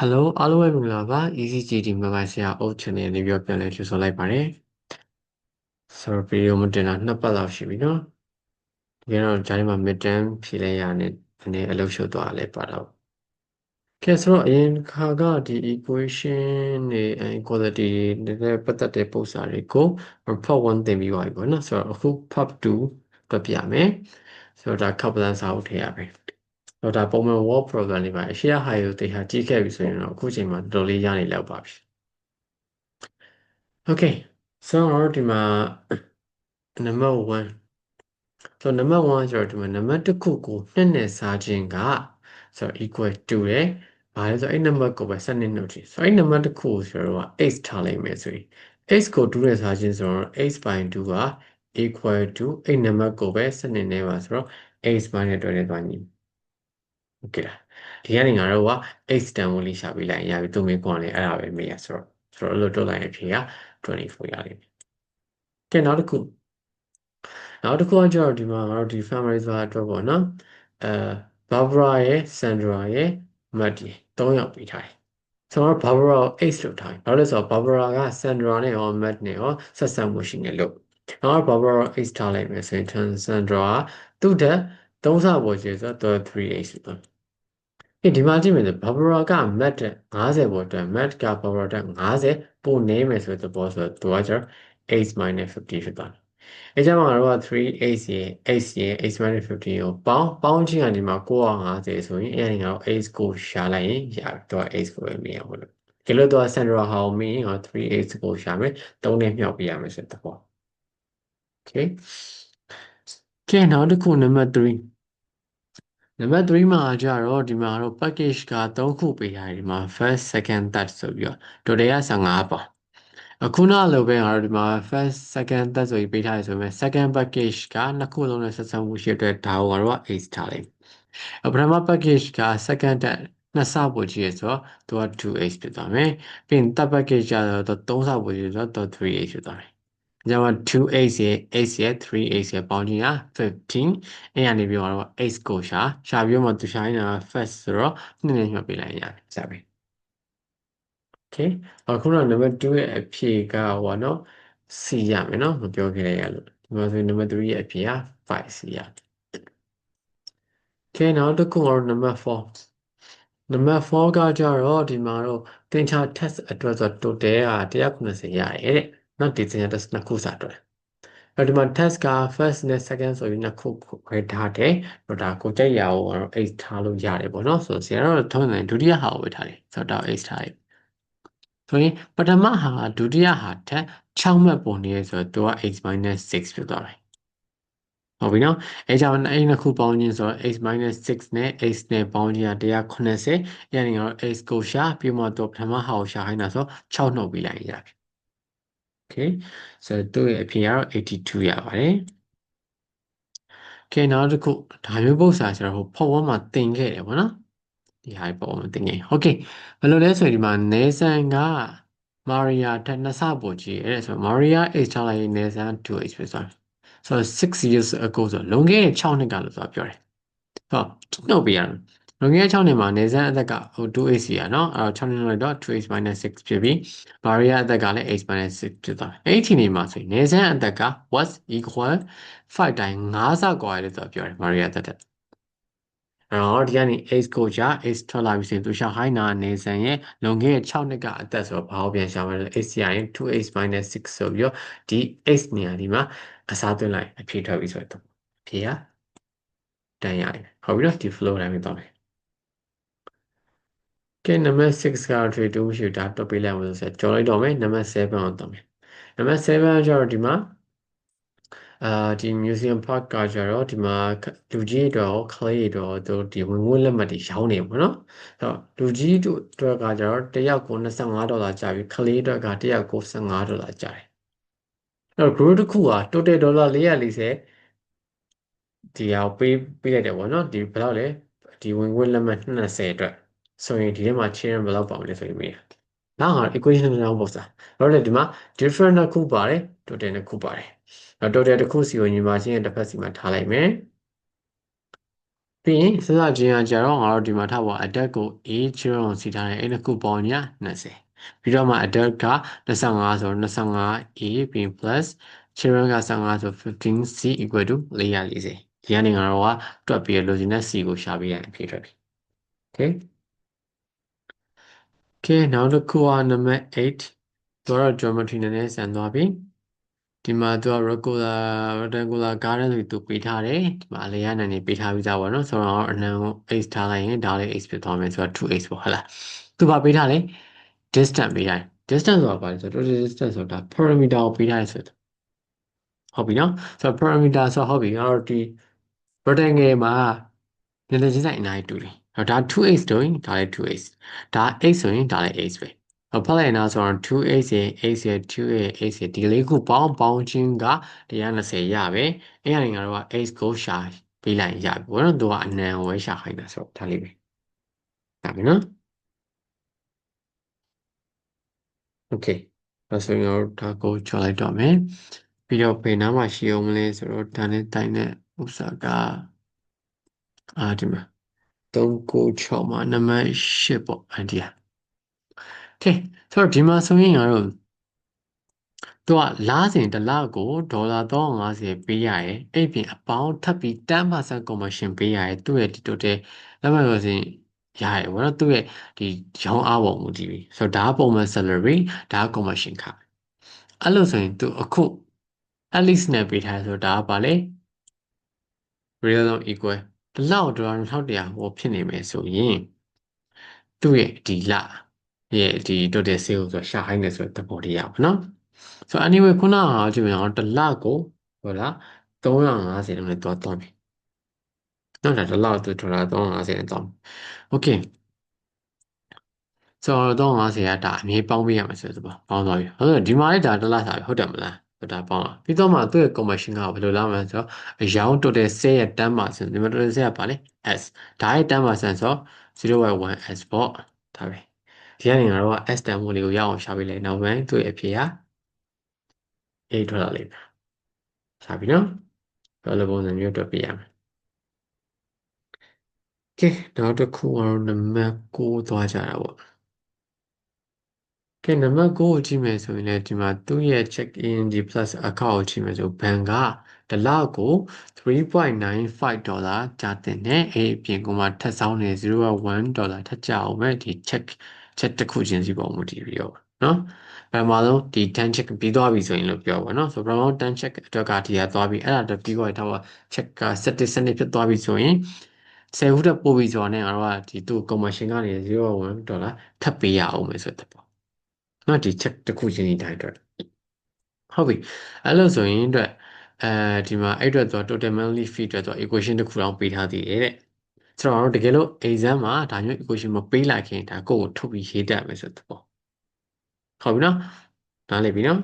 Hello အားလုံးပဲမင်္ဂလာပါ EasyGD မြန်မာဆရာအုပ် channel လေးပြောပြန်လဲကြိုဆိုလိုက်ပါတယ်ဆိုတော့ဗီဒီယိုမတင်တာနှစ်ပတ်လောက်ရှိပြီเนาะဒီကတော့ဂျာဒီမှာ midterm ဖြေလိုက်ရတဲ့အနေအလုပ်ရှုပ်သွားလဲပါတော့ကဲဆိုတော့အရင်ခါကဒီ equation တွေ equality တွေနဲ့ပတ်သက်တဲ့ပုံစံတွေကို part 1သင်ပြီးပါပြီပေါ့နော်ဆိုတော့အခု part 2တွက်ပြမယ်ဆိုတော့ဒါ couple စာအုပ်ထည့်ရမယ် တော့ဒါပုံမှန် word problem လေးပါရှေ့ဟာကိုတေချာကြည့်ခဲ့ပြီဆိုရင်တော့အခုချိန်မှာတော်တော်လေးရနေလောက်ပါပြီ Okay so ဒီမှာ number 1ဆိုတော့ number 1ဆိုတော့ဒီမှာ number တစ်ခုကိုနှစ်နဲ့စားခြင်းကဆိုတော့ equal to တယ်ဘာလဲဆိုတော့အဲ့ number ကိုပဲ7နဲ့နှုတ်ကြည့်ဆိုတော့အဲ့ number တစ်ခုဆိုတော့ x ထားလိုက်မယ်ဆိုရင် x ကို2နဲ့စားခြင်းဆိုတော့ x by 2က equal to အဲ့ number ကိုပဲ7နဲ့ပါဆိုတော့ x by နဲ့တွဲနေသွားညီ โอเคလားဒီကနေငါတို့က x တန်ဖိုးလေးရှာပေးလိုက်ရပြီသူမေးခွန်းလေးအဲ့ဒါပဲမေးရဆိုတော့ဆိုတော့အဲ့လိုတွက်လိုက်ရင်ဖြေက24ရလိမ့်မယ်ကဲနောက်တစ်ခုနောက်တစ်ခုကကျတော့ဒီမှာငါတို့ဒီ family ဆိုတာအတွက်ပေါ့နော်အဲ Barbara ရဲ့ Sandra ရဲ့ Matt ရဲ့၃ယောက်ပြီးထားတယ်ဆိုတော့ Barbara ကို X လို့ထားတယ်ဘာလို့လဲဆိုတော့ Barbara က Sandra နဲ့ရော Matt နဲ့ရောဆက်ဆံမှုရှိနေလို့နောက် Barbara ကို X ထားလိုက်မယ်ဆိုရင် Sandra ကသူ့တက်သုံးဆပေါ်ကျေဆိုတော့ 3x ပေါ့ ဒီဒီမှာကြည့်မယ်ဆို Barbara က Matt တက်50ပေါ်အတွက် Matt က Barbara တက်50ပိုနေမယ်ဆိုတဲ့ပေါ်ဆိုတော့သူကကျတော့ x 50ဖြစ်သွားတယ်အဲကြောင့်ငါတို့က 3x ရဲ့ x ရဲ့ x 15ကိုပေါင်းပေါင်းချင်းကနေမှာ950ဆိုရင်အဲဒီငါတို့ x ကိုရှာလိုက်ရင်ရပြီတော့ x ကိုပဲမြင်ရပါလို့ဒီလိုတော့ central ဟာကိုမြင်ရင်ငါ 3x ကိုရှာမယ်3နဲ့မြောက်ပြရမယ်ဆိုတဲ့ပေါ့ okay ကဲနောက်တစ်ခု number 3 number 3မှာကြတော့ဒီမှာတော့ package က3ခုပေးထားတယ်ဒီမှာ first second third ဆိုပြီးတော့ total က15ပါအခုနလိုပဲငါတို့ဒီမှာ first second သက်ဆိုပြီးပေးထားရဆိုပေမဲ့ second package ကနှစ်ခုလုံးနဲ့ဆက်ဆံမှုရှိတဲ့ဒါကိုငါတို့က ace ထားလိုက်ပထမ package က second တက်နှစ်ဆပို့ကြည့်ရဆိုတော့သူက 2h ဖြစ်သွားမယ်ပြီးရင် third package ကျတော့3ဆပို့ကြည့်ဆိုတော့ 3h ဖြစ်သွားမယ် ကျွန်တော် 2h ရဲ့ h ရဲ့ 3h ရဲ့ပေါင်းခြင်းက15အဲ့ရနေပြီးတော့ h ကိုရှာရှာပြီးမှသူရှာနေတာ first ဆိုတော့နှစ်နဲ့ညှပ်ပေးလိုက်ရတယ်စပြီ okay အခုတော့ number 2ရဲ့အဖြေကဟောနော် C ရမယ်နော်မပြောခဲ့ရလို့ဒီမှာဆို number 3ရဲ့အဖြေက 5C ရ okay နောက်တစ်ခုကတော့ number 4 number 4ကကြတော့ဒီမှာတော့သင်္ချာ test အတွက်ဆို total က190ရတယ်တဲ့ နော်ဒီသင်္ချာ test နှစ်ခုစာအတွက်အဲ့ဒီမှာ test က first နဲ့ second ဆိုပြီးနှစ်ခုခွဲထားတယ်တော့ဒါကိုကြိုက်ရအောင်တော့ h ထားလို့ရတယ်ပေါ့နော်ဆိုတော့ဆရာတော့ထုံးတယ်ဒုတိယဟာကိုပဲထားတယ်ဆိုတော့ h ထားတယ်ဆိုရင်ပထမဟာဒုတိယဟာထက်6မှတ်ပုံနေရဆိုတော့သူက x 6ဖြစ်သွားတယ်ဟုတ်ပြီနော်အဲကြောင့်အဲ့နှစ်ခုပေါင်းခြင်းဆိုတော့ x 6နဲ့ x နဲ့ပေါင်းခြင်းက180အဲ့ဒီတော့ x ကိုရှာပြီးမှတော့ပထမဟာကိုရှာခိုင်းတာဆို6နှုတ်ပြီးလိုက်ရပြီ okay ဆိုတော့သူ့ရဲ့အဖြေကတော့82ရပါတယ်ကဲနောက်တစ်ခုဒါမျိုးပု္ပ္ပစာဆိုတော့ဟိုဖော်ဝါမှာတင်ခဲ့တယ်ဗောနော်ဒီဟာပေါ်မှာတင်ခဲ့ဟုတ်ကဲ့ဘယ်လိုလဲဆိုရင်ဒီမှာနေဆန်ကမာရီယာတက်နှစ်ဆပိုကြီးအဲ့ဒါဆိုမာရီယာ h ချလိုက်နေဆန် 2h ပဲဆိုတော့6 years ago ဆိုတော့လွန်ခဲ့တဲ့6နှစ်ကလို့ဆိုတော့ပြောတယ်ဟုတ်နှုတ်ပြရတယ် လွန်ခဲ့တဲ့6နှစ်မှာနေဆန်အသက်ကဟို 2h ရနော်အဲ့တော့6နှစ်လိုက်တော့ 2h 6 ဖြစ်ပြီးမာရီယာအသက်ကလည်း h 6 ဖြစ်သွားတယ်အဲ့ဒီအချိန်ဒီမှာဆိုရင်နေဆန်အသက်က was equal 5တိုင်း5ဆကွာတယ်ဆိုတာပြောတယ်မာရီယာအသက်အဲ့တော့ဒီကနေ x ကိုကြာ x ထွက်လာပြီဆိုရင်သူရှာခိုင်းတာနေဆန်ရဲ့လွန်ခဲ့တဲ့6နှစ်ကအသက်ဆိုတော့ဘာကိုပြန်ရှာမလဲ x ရရင် 2x 6ဆိုပြီးတော့ဒီ x နေရာဒီမှာအစားသွင်းလိုက်အဖြေထွက်ပြီဆိုတော့အဖြေကတန်ရတယ်ဟုတ်ပြီနော်ဒီ flow တိုင်းပဲတော့ မယ်ကဲ number 6က trade 2ရှိတာတော့ပေးလိုက်လို့ဆိုတော့ကြော်လိုက်တော့မယ် number 7ကိုတော့မယ် number 7ကျတော့ဒီမှာအာဒီ museum park ကကြတော့ဒီမှာလူကြီးတော့ကလေးတော့သူဒီဝင်ငွေလက်မှတ်တွေရောင်းနေပေါ့နော်အဲ့တော့လူကြီးတို့အတွက်ကကြတော့တယောက်ကို25ဒေါ်လာကျပြီးကလေးအတွက်ကတယောက်ကို15ဒေါ်လာကျတယ်အဲ့တော့ group တစ်ခုက total ဒေါ်လာ440ဒီဟာပေးပေးလိုက်တယ်ပေါ့နော်ဒီဘယ်လောက်လဲဒီဝင်ငွေလက်မှတ်20အတွက် ဆိုရင်ဒီထဲမှာချင်းဘယ်လောက်ပါမလဲဆိုရင်မေးနောက်ဟာ equation တစ်ခုပုံစံတော့လေဒီမှာ different တစ်ခုပါတယ် total တစ်ခုပါတယ်တော့ total တစ်ခုစီကိုညီမချင်းရဲ့တစ်ဖက်စီမှာထားလိုက်မယ်ပြီးရင်စစချင်းကကြတော့ငါတို့ဒီမှာထားပါ attack ကို a 0စီထားတယ်အဲ့ဒါခုပေါင်းညာ20ပြီးတော့မှ attack က25ဆိုတော့ 25 a ပြီး plus children က15ဆို 15 c equal to 440ဒီကနေငါတို့ကတွက်ပြီးလိုချင်တဲ့ c ကိုရှာပေးရရင်ဖြည့်ထွက်ပြီ okay okay နောက်တစ်ခုက number 8တော့ geometry နည်းနည်းဆန်သွားပြီဒီမှာသူက rectangular rectangular garden ဆိုပြီးသူပေးထားတယ်ဒီမှာအလေရနိုင်နေပေးထားပြီးသားပေါ့နော်ဆိုတော့အနံကို x ထားလိုက်ရင်ဒါလေး x ဖြစ်သွားမယ်ဆိုတော့ 2x ပေါ့ဟုတ်လားသူပါပေးထားလေ distance ပေးထားတယ် distance ဆိုတာဘာလဲဆိုတော့ total distance ဆိုတာ parameter ကိုပေးထားတယ်ဆိုတော့ဟုတ်ပြီနော်ဆိုတော့ parameter ဆိုတော့ဟုတ်ပြီအဲ့တော့ဒီ rectangle မှာနည်းနည်းချင်းဆိုင်အနားတူတယ် အဲ့ဒါ 2x တို့ရင်ဒါလည်း 2x ဒါ x ဆိုရင်ဒါလည်း x ပဲဖတ်လိုက်နာဆိုတော့ 2x ရဲ့ x ရဲ့ 2x ရဲ့ဒီလေးခုပေါင်းပေါင်းချင်းက120ရပဲအဲ့ဒါငါတို့က x ကိုရှာပေးလိုက်ရပြီဘောနော်သူကအနံဝဲရှာခိုင်းတာဆိုတော့ဒါလေးပဲဒါပြီနော် okay ဒါဆိုရင်တော့ဒါကိုချလိုက်တော့မယ်ပြီးတော့ဘယ်နားမှာရှိအောင်မလဲဆိုတော့ဒါနဲ့တိုင်တဲ့ဥစ္စာကအာဒီမှာ 396မှာနံပါတ်8ပေါ့အန်ဒီယာ okay ဆိုတော့ဒီမှာဆိုရင်ငါတို့သူကလားစဉ်တစ်လကိုဒေါ်လာ350ပေးရရဲ့အဲ့ပြင်အပေါင်းထပ်ပြီး10% commission ပေးရရဲ့သူ့ရဲ့ဒီ total လက်မှတ်ရောစဉ်ရရဲ့ဘောနော်သူ့ရဲ့ဒီရောင်းအားပေါ်မူတည်ပြီးဆိုတော့ဒါကပုံမှန် salary ဒါက commission ခအဲ့လိုဆိုရင်သူအခု at least နဲ့ပေးထားဆိုတော့ဒါကပါလေ real long equal ဒီလောက်ဒေါ်လာ2100ဟိုဖြစ်နေမယ်ဆိုရင်သူ့ရဲ့ဒီလရဲ့ဒီ total sale ဆိုရှာဟိုင်းနေဆိုတဲ့သဘောတရားပါနော်ဆိုတော့ anyway ခုနကကြည့်မြင်အောင်တစ်လကိုဟုတ်လား350နဲ့တော့သွားပြီနော်ဒါတစ်လသူဒေါ်လာ350နဲ့သွား okay ဆိုတော့350ကဒါအမြဲပေါင်းပေးရမယ်ဆိုတော့ပေါင်းသွားပြီဟုတ်တယ်ဒီမှာလည်းဒါတစ်လစားပြီဟုတ်တယ်မလား ဒါပေါင်းလာပြီးတော့မှသူ့ရဲ့ commission ကဘယ်လိုလာမလဲဆိုတော့အရောင်း total sale ရဲ့10%ဒီမှာ total sale ကပါလေ s ဒါရဲ့10%ဆိုတော့ 0.1s ပေါ့ဒါပဲဒီကနေငါတို့က s တန်ဖိုးလေးကိုရအောင်ရှာပေးလိုက်နောက်ပိုင်းသူ့ရဲ့အဖြေက8ထွက်လာလိမ့်မယ်ရှာပြီနော်ဘယ်လိုပုံစံမျိုးတွက်ပြရမလဲကဲနောက်တစ်ခုကတော့နံပါတ်9သွားကြတာပေါ့ ကဲနံပါတ်9ကိုကြည့်မယ်ဆိုရင်လည်းဒီမှာသူ့ရဲ့ check in ဒီ plus account ကိုကြည့်မယ်ဆိုဘဏ်ကတလကို3.95ဒေါ်လာကျတင်တယ်အဲ့အပြင်ကမှထပ်ဆောင်နေ0.1ဒေါ်လာထပ်ကျအောင်ပဲဒီ check check တစ်ခုချင်းစီပေါ်မူတည်ပြီးတော့နော်ပထမဆုံးဒီ10 check ပြီးသွားပြီဆိုရင်လို့ပြောပါနော်ဆိုပထမဆုံး10 check အတွက်ကဒီကသွားပြီအဲ့ဒါတော့ပြီးသွားတော့ check က7 7ဖြစ်သွားပြီဆိုရင်10ခုတက်ပို့ပြီဆိုတာနဲ့ငါတို့ကဒီသူ့ commission ကနေ0.1ဒေါ်လာထပ်ပေးရအောင်မယ်ဆိုတဲ့ပေါ့ နော်ဒီ check တစ်ခုချင်းဒီတိုင်းအတွက်ဟုတ်ပြီအဲ့လိုဆိုရင်အတွက်အဲဒီမှာအဲ့အတွက်တော့ total monthly fee အတွက်တော့ equation တစ်ခုတောင်ပေးထားသေးတယ်တဲ့ဆိုတော့တကယ်လို့ exam မှာဒါမျိုး equation မပေးလိုက်ခင်ဒါကိုယ့်ကိုထုတ်ပြီးရေးတတ်မယ်ဆိုတဲ့ပေါ့ဟုတ်ပြီနော်နားလည်ပြီနော်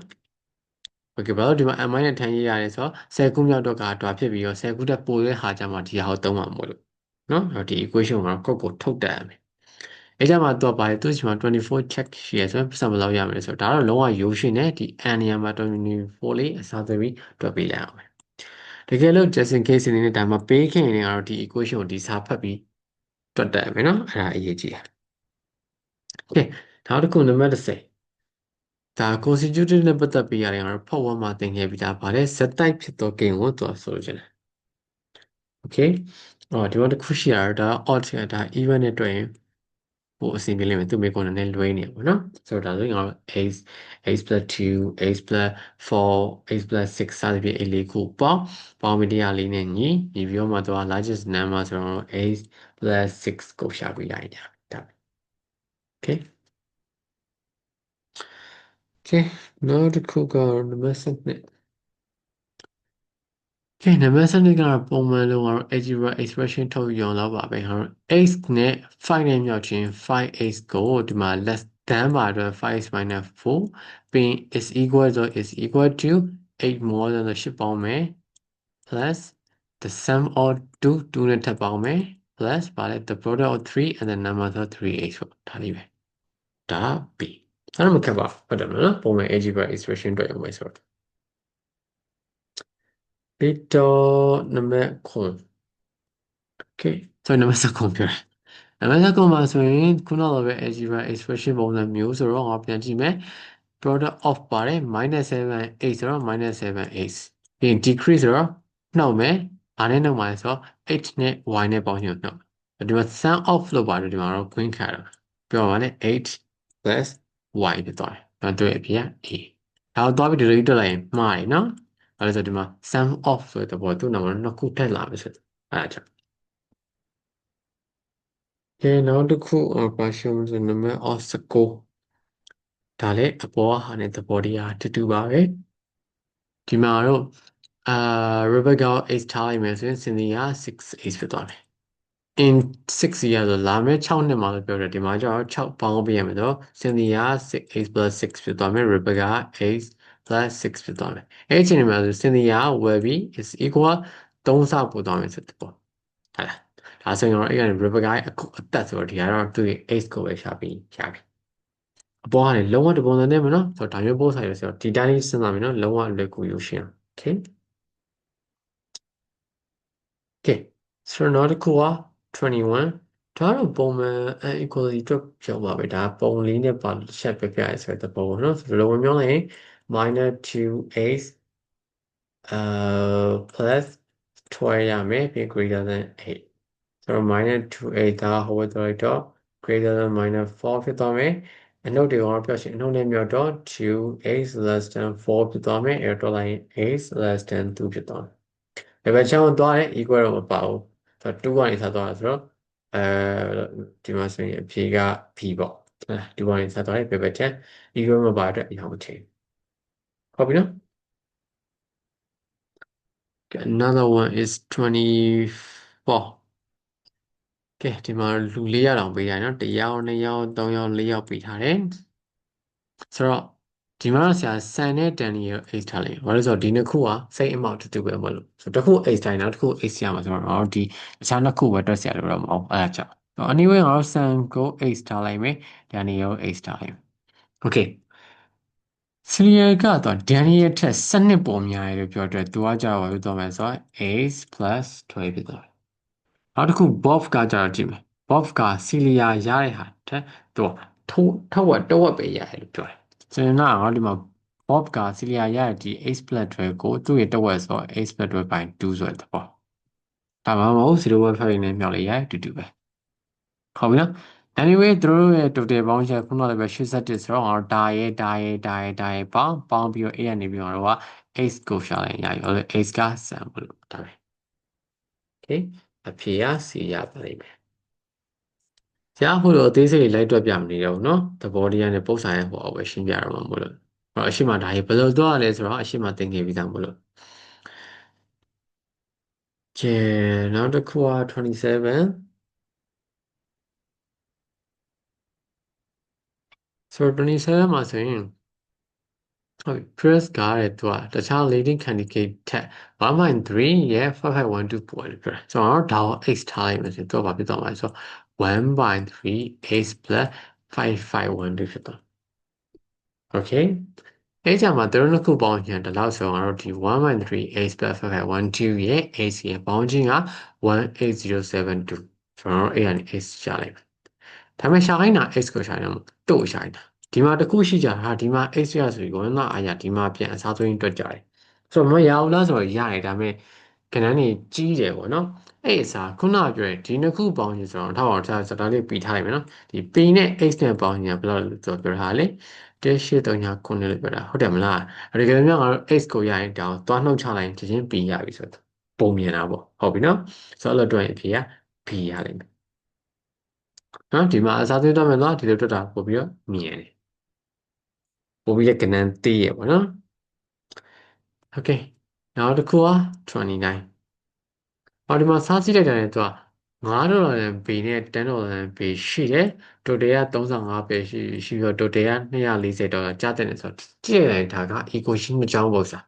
โอเคဘာလို့ဒီမှာ m နဲ့ထန်ရေးရတယ်ဆိုတော့10ခုမြောက်တော့ကတွာဖြစ်ပြီးတော့10ခုတက်ပိုတဲ့ဟာကြမှာဒီဟာကိုသုံးမှာမဟုတ်လို့နော်အဲ့တော့ဒီ equation မှာကိုယ့်ကိုထုတ်တတ်ရမယ် အဲ့ကြမှာတော့ပါတယ်သူ့စီမှာ24 check ရှိရဆိုရင်ပတ်စံဘယ်လောက်ရမလဲဆိုတော့ဒါတော့လုံးဝရိုးရှင်းတယ်ဒီ n နေရာမှာ24လေးအစားသွင်းပြီးတွက်ပေးလိုက်အောင်တကယ်လို့ just in case အနေနဲ့ဒါမှပေးခင်နေကတော့ဒီ equation ကိုဒီစာဖတ်ပြီးတွက်တတ်ရမယ်နော်အဲ့ဒါအရေးကြီးတယ်။ Okay နောက်တစ်ခုနံပါတ်30ဒါ constitutive နဲ့ပတ်သက်ပြီးရတယ်ကတော့ part 1မှာသင်ခဲ့ပြီးသားပါတယ်ဇက်တိုက်ဖြစ်သော gain ကိုသူဆိုလိုချင်တယ်။ Okay အော်ဒီမှာတစ်ခုရှိရတာဒါ odd ကဒါ even နဲ့တွေ့ရင် ပိုအဆင်ပြေလိမ့်မယ်သူမေကွန်နဲ့လွဲနေပါတော့ဆိုတော့ဒါဆိုရင်ငါတို့ x x 2 x 4 x 6စသဖြင့်အဲ့လေးခုပေါင်းပေါင်းမတရားလေးနဲ့ညီညီပြီးတော့မှတော့ largest number ဆိုတော့ x 6ကိုရှာပြီးလိုက်ရတာ okay okay နောက်တစ်ခုကတော့ number 7 ကဲနံပါတ်7ကတော့ပုံမှန်လုံးကတော့ algebra expression ထုတ်ယူအောင်တော့ပါပဲဟာ x နဲ့5နဲ့မြောက်ချင်း 5x ကိုဒီမှာ less than ပါတော့ 5x minus 4ပြီး is equal to is equal to 8 more than 8ပေါင်းမယ် plus the sum of 2 2နဲ့ထပ်ပေါင်းမယ် plus ပါလေ the product of 3 and the number of 3x ပေါ့ဒါလေးပဲဒါ b အဲ့ဒါမခက်ပါဟုတ်တယ်မလားပုံမှန် algebra expression တွေ့အောင်ပဲဆိုတော့ ပြီးတော့နံပါတ်9 okay ဆိုတော့နံပါတ်19ပြောတယ်နံပါတ်19မှာဆိုရင်ခုနလိုပဲ algebra expression ပုံစံမျိုးဆိုတော့ငါပြန်ကြည့်မယ် product of ပါတယ် -7 8ဆိုတော့ -7 8ပြီးရင် decrease ဆိုတော့နှုတ်မယ်ဘာနဲ့နှုတ်မှာလဲဆိုတော့ h နဲ့ y နဲ့ပေါင်းရင်နှုတ်ဒီမှာ sum of လို့ပါတယ်ဒီမှာတော့ queen ခါတော့ပြောပါမယ် h plus y ဖြစ်သွားတယ်ဒါတွေ့အဖြစ်က a ဒါတော့သွားပြီးဒီလိုကြီးတွက်လိုက်ရင်မှားတယ်နော် ဘာလဲဆိုတော့ဒီမှာ sum of ဆိုတဲ့ဘောသူ့နာမည်နှစ်ခုထည့်လာမယ်ဆိုအဲ့ဒါကြောင့်ကဲနောက်တစ်ခုပါရှုံးဆိုနံပါတ် of 19ဒါလည်းအပေါ်ဟာနဲ့သဘောတရားတူတူပါပဲဒီမှာတော့အာ Rebecca Ace ထားလိုက်မယ်ဆိုရင်စင်ဒီယာ6 Ace ဖြစ်သွားမယ် in 6 year ဆိုလာမယ့်6နှစ်မှာလို့ပြောတယ်ဒီမှာကျတော့6ပေါင်းပေးရမယ်ဆိုစင်ဒီယာ6 Ace plus 6ဖြစ်သွားမယ် Rebecca Ace plus 6ဖြစ်သွားမယ်အဲ့ဒီအချိန်မှာဆိုစင်ဒီယာ will be is equal 3ဆပို့သွားမယ်ဆိုတဲ့ပေါ့ဟုတ်လားဒါဆိုရင်တော့အဲ့ကနေ Rebecca ရဲ့အခုအသက်ဆိုတော့ဒီကတော့သူ့ရဲ့ Ace ကိုပဲရှာပြီးရှာပြီအပေါ်ကနေလုံးဝတပုံစံနဲ့မနော်ဆိုတော့ဒါမျိုးပို့ဆိုင်ရဆိုတော့ဒီတိုင်းလေးစဉ်းစားမယ်နော်လုံးဝလွယ်ကူရုပ်ရှင် okay okay ဆိုတော့နောက်တစ်ခုက21ဒါတော့ပုံမှန် equality အတွက်ပြောပါပဲဒါပုံလေးနဲ့ပါချက်ပြပြရဆိုတဲ့ပုံပေါ့နော်ဆိုတော့ဝင်ပြောလိုက်ရင် minus 2x uh plus 12ရမယ်ပြီး greater than 8ဆိုတော့ minus 2x ဒါဟိုတော့တော့ greater than minus 4ဖြစ်သွားမယ်အနှုတ်တွေကတော့ပြောရှင်အနှုတ်နဲ့မြောက်တော့ 2x less than 4ဖြစ်သွားမယ်အဲ့တော့လိုက် x less than 2ဖြစ်သွားမယ်ဒီဘက်ချောင်းသွားရင် equal တော့မပါဘူးဆိုတော့2ကနေစသွားတာဆိုတော့အဲဒီမှာဆိုရင်အဖြေက b ပေါ့ဒီကနေစသွားတယ်ဘယ်ဘက်ချမ်း equal မပါအတွက်အရာမထင် ဟုတ်ပြီနော် Another one is 24ကဲဒီမှာလူ၄ယောက်တောင်ပေးထားတယ်နော်တစ်ယောက်နှစ်ယောက်သုံးယောက်လေးယောက်ပေးထားတယ်ဆိုတော့ဒီမှာဆရာဆန်နဲ့တန်နီရဲ့ H ထားလိုက်ဘာလို့ဆိုတော့ဒီနှစ်ခုက same amount တူတူပဲမလို့ဆိုတော့တစ်ခု H တိုင်းနောက်တစ်ခု H ရမှာဆိုတော့ဒီအခြားနှစ်ခုပဲတွက်ဆရာလို့တော့မဟုတ်အဲ့ဒါကြောင့် anyway ငါတို့ဆန်ကို H ထားလိုက်မယ်တန်နီရဲ့ H ထားလိုက်မယ် okay စီရီယယ်ကတော့ဒန်နီယယ်ထက်စနစ်ပေါ်များတယ်လို့ပြောတဲ့သူကကြာပါလို့တော့မယ်ဆိုတော့8 12ဖြစ်သွားတယ်နောက်တစ်ခု bob ကကြာတော့ကြည့်မယ် bob ကစီလီယာရတဲ့ဟာထက်သူကထိုးထဝက်တဝက်ပဲရတယ်လို့ပြောတယ်ဆိုရင်တော့ငါဒီမှာ bob ကစီလီယာရတဲ့ဒီ8 plus 12ကိုသူ့ရဲ့တဝက်ဆို8 plus 12 by 2ဆိုတဲ့ပေါ့ဒါမှမဟုတ်0.5နဲ့မြောက်လိုက်ရတူတူပဲဟုတ်ပြီနော် anyway သူတို့ရဲ့ total ပေါင်းချက်ခုနကလည်းပဲ81ဆိုတော့ငါတို့ဒါရဲ့ဒါရဲ့ဒါရဲ့ဒါရဲ့ပေါင်းပေါင်းပြီးတော့ a ကနေပြီးတော့ x ကိုရှာလိုက်ရပြီ။ x က sum လို့ဒါပဲ။ okay အဖြေက c ရပါလိမ့်မယ်။ကြားဖို့တော့အသေးစိတ်လိုက်တွက်ပြမနေတော့ဘူးเนาะသဘောတရားနဲ့ပုံစံရဲ့ဟိုအဝယ်ရှင်းပြရမှာမို့လို့။အဲ့အရှိမဒါကြီးဘယ်လိုတော့လဲဆိုတော့အရှိမသင်ခဲ့ပြီးသားမို့လို့။ကျဲနောက်တစ်ခုက27 ဆိုတော့27မှာဆိုရင်ဟုတ် press ကားတဲ့သူကတခြား leading candidate ထက်1.3ရဲ့5512ပို့တယ်ပြောတယ်ဆိုတော့ဒါကို x ထားလိုက်မယ်ဆိုတော့ဘာဖြစ်သွားမှာလဲဆိုတော့1.3 x plus 5512ဖြစ်သွား okay အဲ့ကြမှာသူတို့နှစ်ခုပေါင်းရင်ဒီလောက်ဆိုတော့ဒီ 1.3 x plus 5512ရဲ့ x ရဲ့ပေါင်းခြင်းက18072ဆိုတော့အဲ့ကနေ x ရှာလိုက်မယ် ဒါပေမဲ့ရှာခိုင်းတာ x ကိုရှာနေမှာတို့ရှာနေတာဒီမှာတခုရှိကြတာဒီမှာ x ရဆိုပြီးကိုယ်ကအားရဒီမှာပြန်အစားသွင်းတွက်ကြတယ်ဆိုတော့မရဘူးလားဆိုတော့ရတယ်ဒါပေမဲ့ကဏ္ဍနေကြီးတယ်ပေါ့နော်အဲ့အစားခုနပြောတဲ့ဒီနှစ်ခုပေါင်းရင်ဆိုတော့ထားပါတော့စတာလေးပြီးထားလိုက်မယ်နော်ဒီ p နဲ့ x နဲ့ပေါင်းရင်ဘယ်လိုလဲဆိုတော့ပြောထားလေတက်ရှိ3ညာ9လို့ပြောတာဟုတ်တယ်မလားအဲ့ဒီကနေ့ငါတို့ x ကိုရရင်တောင်းသွားနှုတ်ချလိုက်ရင်ချင်း p ရပြီဆိုတော့ပုံမြင်တာပေါ့ဟုတ်ပြီနော်ဆိုတော့အဲ့လိုတွက်ရင်အဖြေက b ရလိမ့်မယ် နော်ဒီမှာအစားသွင်းတော့မယ်နော်ဒီလိုတွက်တာပို့ပြီးတော့မြင်တယ်ပို့ပြီးတဲ့ကဏ္ဍသိရပါတော့ okay နောက်တစ်ခုက29ဟောဒီမှာစားကြည့်လိုက်တာလည်းသူက9ဒေါ်လာနဲ့ B နဲ့10ဒေါ်လာနဲ့ B ရှိတယ်တိုတယ်က35 B ရှိရှိပြီးတော့တိုတယ်က240ဒေါ်လာကျတဲ့ဆိုတော့ကြည့်လိုက်တာက equation မကြောင်းပုံစံ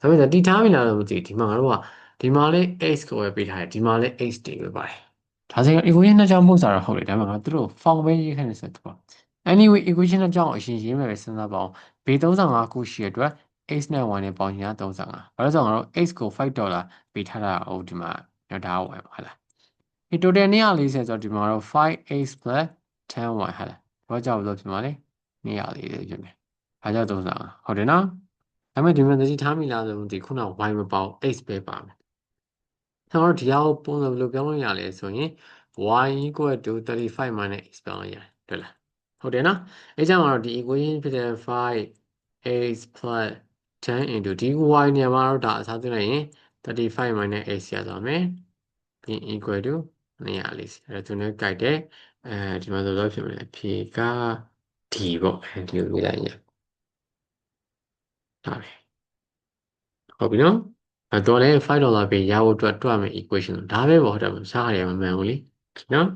ဒါပေမဲ့တီထားပြီလားတော့မသိဒီမှာငါတို့ကဒီမှာလေး x ကိုပဲပေးထားတယ်ဒီမှာလေး x တင်ပဲပါတယ် ဒါဆိုရင် equation နှစ်ကြောင်းပုံစံတော့ဟုတ်တယ်ဒါပေမဲ့ငါတို့ form ပဲရေးခိုင်းနေဆိုတော့ anyway equation အကြောင်းအရင်ရေးမယ်ပဲစဉ်းစားပါအောင် b35 ခုရှိရတဲ့အတွက် x နဲ့ y နဲ့ပေါင်းရင်35ဘာလို့ဆိုတော့ငါတို့ x ကို5ဒေါ်လာပေးထားတာဟုတ်ဒီမှာတော့ဒါဝယ်ပါလားဒီ total 240ဆိုတော့ဒီမှာတော့ 5x 10y ဟာလားဘာကြောင့်လို့ဖြစ်မှာလဲ240ဖြစ်မယ်ဘာကြောင့်သုံးစားဟုတ်တယ်နော်ဒါပေမဲ့ဒီမှာသတိထားမိလားဆိုတော့ဒီခုန y မပေါ x ပဲပါမယ်။ ဆိုတော့ဒီဟာကိုပုံစံဘယ်လိုပြောင်းလို့ရလဲဆိုရင် y equal to 35 minus x ပြောင်းလို့ရတယ်တွေ့လား။ဟုတ်တယ်နော်။အဲကြောင့်တော့ဒီ equation ဖြစ်တဲ့ 5x plus 10 into ဒီ y နေရာမှာတော့ဒါအစားသွင်းလိုက်ရင်35 minus x ရသွားမယ်။ပြီး equal to 240အဲဒါသူနဲ့ကြိုက်တယ်။အဲဒီမှာဆိုတော့ဖြစ်မလဲဖြေက d ပေါ့အဲဒီလိုရေးလိုက်ရင်ဒါပဲဟုတ်ပြီနော် အဲတော့လည်း5ဒေါ်လာပေးရဖို့အတွက်တွက်မယ် equation ဒါပဲပေါ့ဟုတ်တယ်မစားရမမှန်ဘူးလေနော်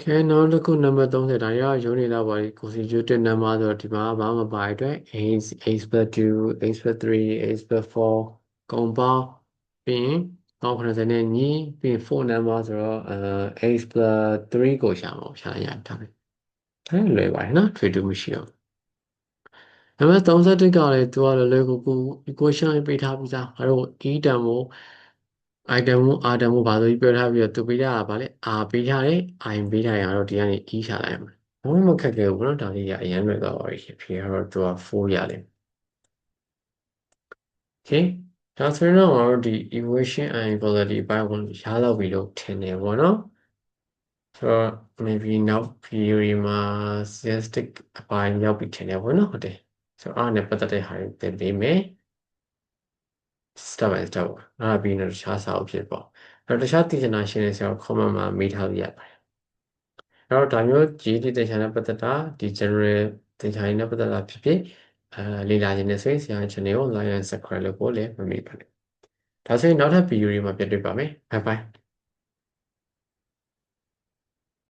ကဲနောက်တစ်ခုနံပါတ်30ဒါရောရုံးနေတော့ပါဒီ constituted number ဆိုတော့ဒီမှာဘာမှမပါတဲ့အတွက် x x plus 2 x plus 3 x plus 4ကုန်ပေါင်းပြီးရင်180နဲ့ညီပြီးရင်4 number ဆိုတော့အဲ x plus 3ကိုရှာမှာရှာရတာပဲဒါလွယ်ပါတယ်နော်ထွေတူမရှိအောင် နံပါတ်31ကလည်းသူကလည်းလွယ်ကူကူ equation လေးပေးထားပြီးသားငါတို့ e တန်ကို i တန်ကို r တန်ကိုဘာလို့ပြောထားပြီးတော့သူပေးထားတာဗာလဲ r ပေးထားတယ် i ပေးထားရင်တော့ဒီကနေ e ရှာလိုက်ရမှာဘာမှမခက်ခဲဘူးနော်ဒါလေးကအရင်လွယ်သွားပါပြီဖြေတော့သူက4ရတယ် okay ဒါဆိုရင်တော့ငါတို့ဒီ equation and equality by 1ရတော့ပြီလို့ထင်တယ်ပေါ့နော်ဆိုတော့ maybe now theory မှာ statistic အပိုင်းရောက်ပြီထင်တယ်ပေါ့နော်ဟုတ်တယ် ဆိုတော့အားနဲ့ပတ်သက်တဲ့ဟာတွေသင်ပေးမယ် step by step ပေါ့အဲ့ဒါပြီးတော့တခြားစာအုပ်ဖြစ်ပေါ့အဲ့တော့တခြားသိချင်တာရှင်းနေဆိုတော့ comment မှာမေးထားလို့ရပါတယ်အဲ့တော့ဒါမျိုး GD သင်ချာနဲ့ပတ်သက်တာဒီ general သင်ချာရင်းနဲ့ပတ်သက်တာဖြစ်ဖြစ်အဲလေ့လာခြင်းနဲ့ဆိုရင်ဆရာ channel ကို like and subscribe လုပ်ဖို့လည်းမမေ့ပါနဲ့ဒါဆိုရင်နောက်ထပ်ဗီဒီယိုတွေမှာပြန်တွေ့ပါမယ် bye bye